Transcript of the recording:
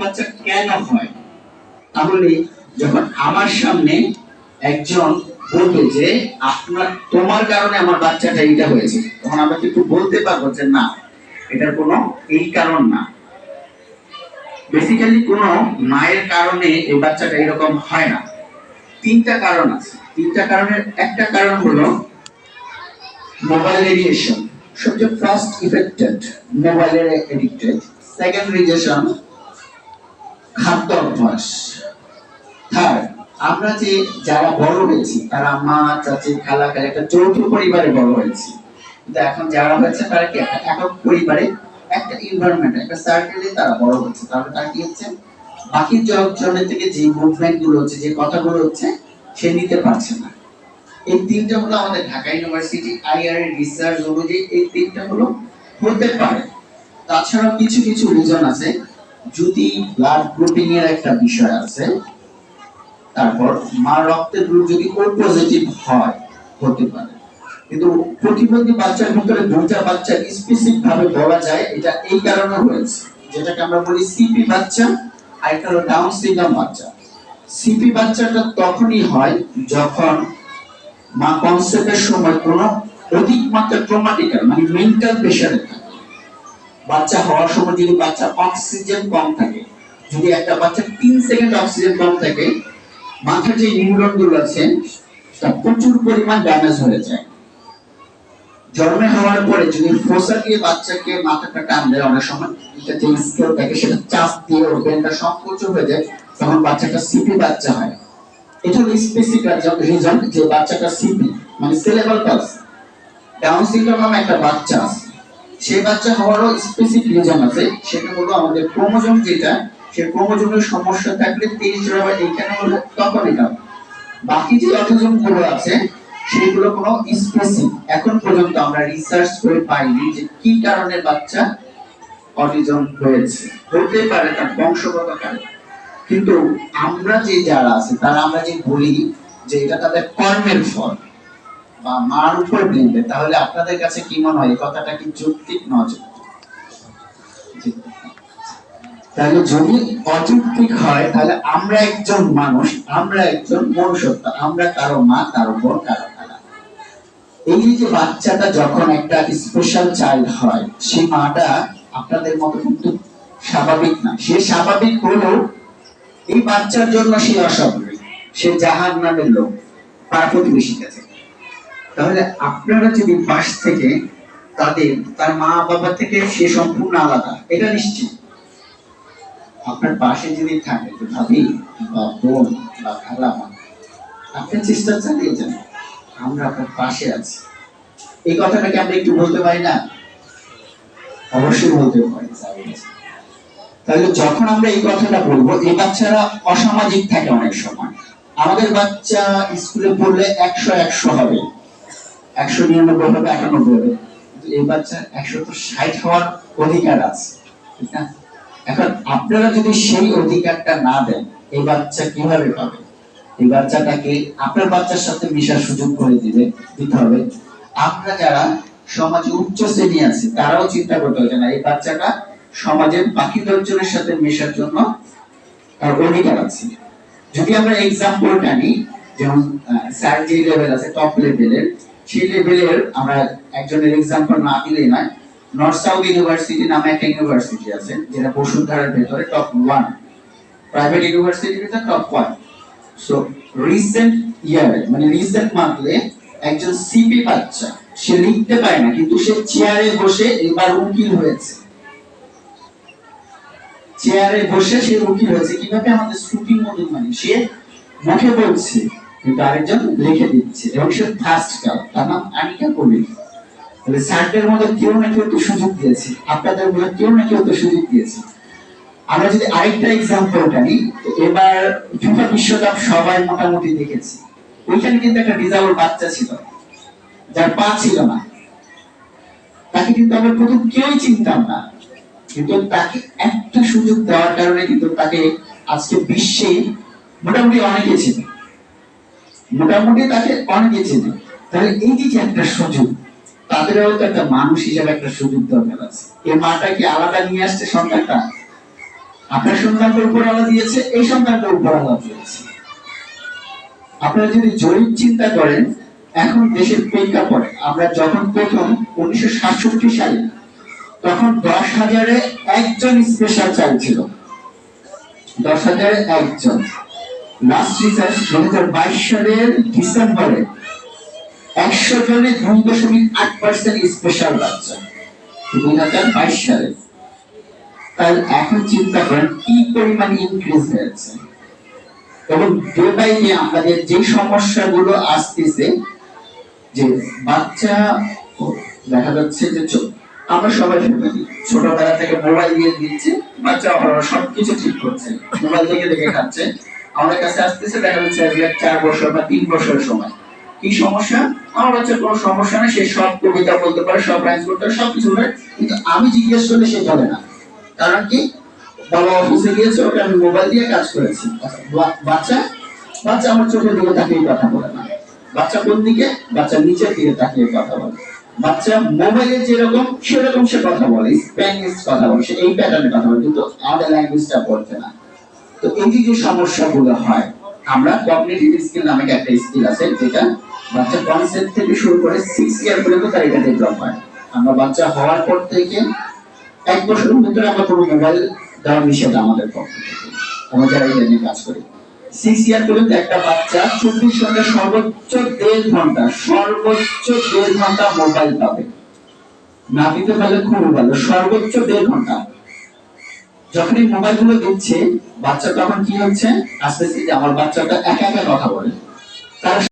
বাচ্চা কেন হয়? তাহলে যখন আমার সামনে একজন বলবে যে, আপনার, তোমার কারণে আমার বাচ্চাটা এইটা হয়েছে, তখন আমরা কিন্তু বলতে পারব যে, না, এটার কোনো এই কারণ না। বেসিক্যালি কোনো মায়ের কারণে এই বাচ্চাটা এরকম হয় না। তিনটা কারণ আছে। তিনটা কারণের একটা কারণ হলো মোবাইল রেডিয়েশন সবচেয়ে ফার্স্ট ইফেক্টেড মোবাইলের এডিক্টেড সেকেন্ড রিজেশন খাদ্য অভ্যাস আমরা যে যারা বড় হয়েছি, তারা মা, চাচি, খালা খালা একটা যৌথ পরিবারে বড় হয়েছি। কিন্তু এখন যারা হয়েছে, তারা কি একটা একক পরিবারে, একটা এনভায়রনমেন্ট একটা সার্কেলে তারা বড় হচ্ছে। তাহলে তারা কি হচ্ছে? বাকি জনের থেকে যে মুভমেন্টগুলো হচ্ছে, যে কথাগুলো হচ্ছে, সে নিতে পারছে না। এই তিনটা হলো আমাদের ঢাকা ইউনিভার্সিটি আইআর রিসার্চ অনুযায়ী এই তিনটা হলো হতে পারে। তাছাড়াও কিছু কিছু রিজন আছে। যদি ব্লাড গ্রুপিং এর একটা বিষয় আছে, তারপর মা রক্তের গ্রুপ যদি ও পজিটিভ হয়, হতে পারে। কিন্তু প্রতিবন্ধী বাচ্চার ভিতরে দুইটা বাচ্চা স্পেসিফিক ভাবে বলা যায়, এটা এই কারণে হয়েছে। যেটাকে আমরা বলি সিপি বাচ্চা, আর একটা হলো ডাউন সিনড্রোম বাচ্চা। সিপি বাচ্চাটা তখনই হয় যখন মা কনসেপ্টের সময় কোনো অধিক মাত্রা ট্রমাটিক্যাল মানে মেন্টাল প্রেশারে থাকে। বাচ্চা হওয়ার সময় যদি বাচ্চা অক্সিজেন কম থাকে, যদি একটা বাচ্চা তিন সেকেন্ড অক্সিজেন কম থাকে, মাথার যে নিউরনগুলো আছে, তা প্রচুর পরিমাণ ড্যামেজ হয়ে যায়। জন্মে হওয়ার পরে যদি ফোসা দিয়ে বাচ্চাকে মাথাটা টান দেয়, অনেক সময় যে স্কেল থাকে সেটা চাপ দিয়ে ওর ব্রেনটা সংকোচ হয়ে যায়, তখন বাচ্চাটা সিপি বাচ্চা হয়। এটা হলো স্পেসিফিক রিজন যে বাচ্চাটা সিপি মানে সেলেবল পালস ডাউন সিনড্রোম নামে একটা বাচ্চা আছে। সেই বাচ্চা হওয়ারও স্পেসিফিক রিজন আছে। সেটা হলো আমাদের ক্রোমোজোম যেটা সেই ক্রোমোজোমের সমস্যা থাকলে তেইশ জোড়া এইখানে হলে তখন এটা। বাকি যে অটোজোমগুলো আছে, সেগুলো কোনো স্পেসিফিক এখন পর্যন্ত আমরা রিসার্চ করে পাইনি যে কি কারণে বাচ্চা অটিজম হয়েছে। হতে পারে তার বংশগত কারণ। কিন্তু আমরা যে যারা আছে, তারা আমরা যে বলি যে এটা তাদের কর্মের ফল। বা মার উপর ব্লেন্ডে তাহলে আপনাদের কাছে কি মনে হয়? এই কথাটা কি যৌক্তিক না? তাহলে যদি অযৌক্তিক হয়, তাহলে আমরা একজন মানুষ, আমরা একজন মনুষ্যত্ব, আমরা কারও মা, কারও বোন, কারও এই যে বাচ্চাটা যখন একটা স্পেশাল চাইল্ড হয়, সেই মাটা আপনাদের মতো কিন্তু স্বাভাবিক না। সে স্বাভাবিক হলেও এই বাচ্চার জন্য সে অস্বাভাবিক সে জাহান নামের লোক, পাড়া প্রতিবেশী কাছে। তাহলে আপনারা যদি পাশ থেকে তাদের, তার মা বাবা থেকে সে সম্পূর্ণ আলাদা, এটা নিশ্চিত। আপনার পাশে যদি থাকে যে ভাবি, বা বোন, বা খালা মা আপনি চেষ্টা চালিয়ে যান। আমরা আপনার পাশে আছি। এই কথাটাকে আমরা একটু বলতে পারি না? অবশ্যই বলতে পারি তাহলে যখন আমরা এই কথাটা বলব, এই বাচ্চারা অসামাজিক থাকে অনেক সময়। আমাদের বাচ্চা স্কুলে পড়লে একশো একশো হবে। একশো নিরানব্বই হবে, একানব্বই হবে। কিন্তু এই বাচ্চা একশো তো ষাট হওয়ার অধিকার আছে এখন আপনারা যদি সেই অধিকারটা না দেন, এই বাচ্চা কীভাবে পাবে? এই বাচ্চাটাকে আপনার বাচ্চার সাথে মিশার সুযোগ করে দিবে, দিতে হবে। আমরা যারা সমাজে উচ্চ শ্রেণি আছে, তারাও চিন্তা করতে হবে না, এই বাচ্চাটা সমাজের বাকি দশজনের সাথে মেশার জন্য তার অধিকার আছে। যদি আমরা এক্সাম্পলটা নিই, যেমন স্যার যে লেভেল আছে টপ লেভেলের সেই লেভেলের আমরা একজনের এক্সাম্পল না দিলেই নর্থ সাউথ ইউনিভার্সিটি নামে একটা ইউনিভার্সিটি আছে, যেটা বসুন্ধরার ভেতরে টপ ওয়ান প্রাইভেট ভিতরে টপ ওয়ান সো রিসেন্ট ইয়ারে মানে রিসেন্ট একজন সিপি বাচ্চা সে লিখতে পারে না, কিন্তু সে চেয়ারে বসে এবার উকিল হয়েছে। চেয়ারে বসে সে উকিল হয়েছে। কীভাবে আমাদের শুটিং মধ্যে মানে? সে মুখে বলছে কিন্তু আরেকজন লিখে দিচ্ছে, এবং সে ফার্স্ট কাপ তার নাম আনিকা কবির তাহলে স্যারদের মধ্যে কেউ না কেউ তো সুযোগ দিয়েছে, আপনাদের মধ্যে কেউ না কেউ তো সুযোগ দিয়েছে। আমরা যদি আরেকটা এক্সাম্পলটা নিই এবার ফিফা বিশ্বকাপ সবাই মোটামুটি দেখেছি। ওইখানে কিন্তু একটা ডিজাবল বাচ্চা ছিল, যার পা ছিল না। তাকে কিন্তু আমরা প্রথম কেউই চিনতাম না। কিন্তু তাকে একটা সুযোগ দেওয়ার কারণে কিন্তু তাকে আজকে বিশ্বে মোটামুটি অনেকে চিনে। মোটামুটি তাকে অনেকে চেনে তাহলে এই যে একটা সুযোগ, তাদেরও তো একটা মানুষ হিসাবে একটা সুযোগ দরকার আছে। এই মাটা কি আলাদা নিয়ে আসছে সন্তানটা? আপনার সন্তানকে উপর আলা দিয়েছে, এই সন্তানকে উপর আলা দিয়েছে। আপনারা যদি জরিপ চিন্তা করেন, এখন দেশের প্রেক্ষাপটে আমরা যখন প্রথম উনিশশো সাতষট্টি সালে, তখন দশ হাজারে একজন স্পেশাল চাইল্ড ছিল। দশ হাজারে একজন। আমাদের যে সমস্যাগুলো আসতেছে, যে বাচ্চা দেখা যাচ্ছে যে আমরা সবাই ফ্যামিলি ছোটবেলা থেকে মোবাইল দিয়ে দিচ্ছে, বাচ্চা সবকিছু ঠিক করছে, মোবাইল থেকে দেখে খাচ্ছে। আমাদের কাছে আসতেছে, দেখা যাচ্ছে এক এক চার বছর বা তিন বছরের সময়। কি সমস্যা? আমার বাচ্চার কোনো সমস্যা নেই, সে সব কবিতা বলতে পারে, সব রাইজ করতে পারে সব কিছু কিন্তু আমি জিজ্ঞেস করলে সে বলে না। কারণ কি? বাবা অফিসে গিয়েছে, ওকে আমি মোবাইল দিয়ে কাজ করেছি বাচ্চা বাচ্চা আমার চোখের দিকে তাকিয়ে কথা বলে না। বাচ্চা কোন দিকে? বাচ্চা নিচের দিকে তাকিয়ে কথা বলে। বাচ্চা মোবাইলে যেরকম, সেরকম সে কথা বলে স্প্যানিশ কথা বলে, সে এই প্যাটার্নে কথা বলে, কিন্তু আমাদের ল্যাঙ্গুয়েজটা পড়ছে না। তো এই যে সমস্যাগুলো হয়, আমরা কগনিটিভ স্কিল নামে একটা স্কিল আছে, যেটা বাচ্চা কনসেপ্ট থেকে শুরু করে সিক্স ইয়ার পর্যন্ত তার এটা ডেভেলপ হয়। আমরা বাচ্চা হওয়ার পর থেকে এক বছরের ভিতরে আমরা কোনো মোবাইল দেওয়া নিষেধ আমাদের পক্ষ থেকে। আমরা যারা এটা নিয়ে কাজ করি। সিক্স ইয়ার পর্যন্ত একটা বাচ্চা চব্বিশ ঘণ্টা সর্বোচ্চ দেড় ঘণ্টা, সর্বোচ্চ দেড় ঘণ্টা মোবাইল পাবে। না দিতে পারলে খুব ভালো, সর্বোচ্চ দেড় ঘণ্টা। যখন এই মোবাইলগুলো দিচ্ছে বাচ্চা তখন কি হচ্ছে আস্তে আস্তে আমার বাচ্চাটা একা একা কথা বলে। তার